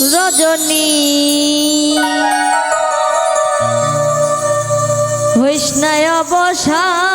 রজনী। বৈষ্ণয় বসা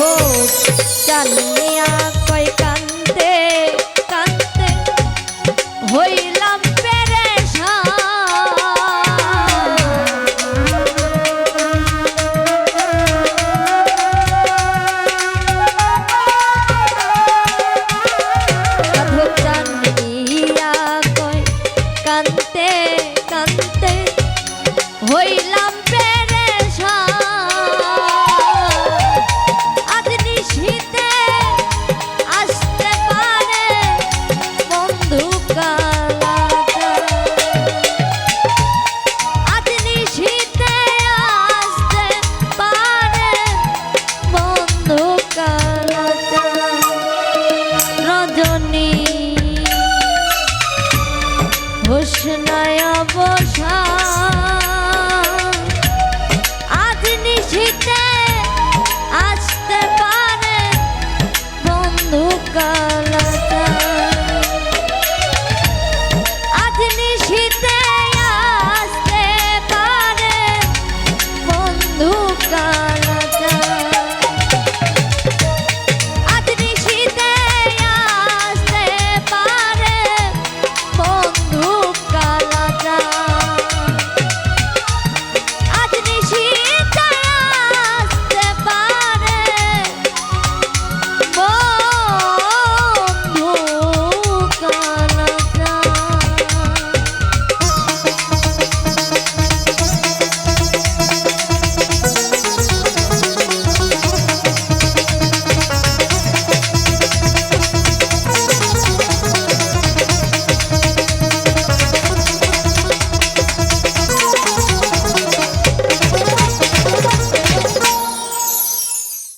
হোক চালু। হোসনায় বসা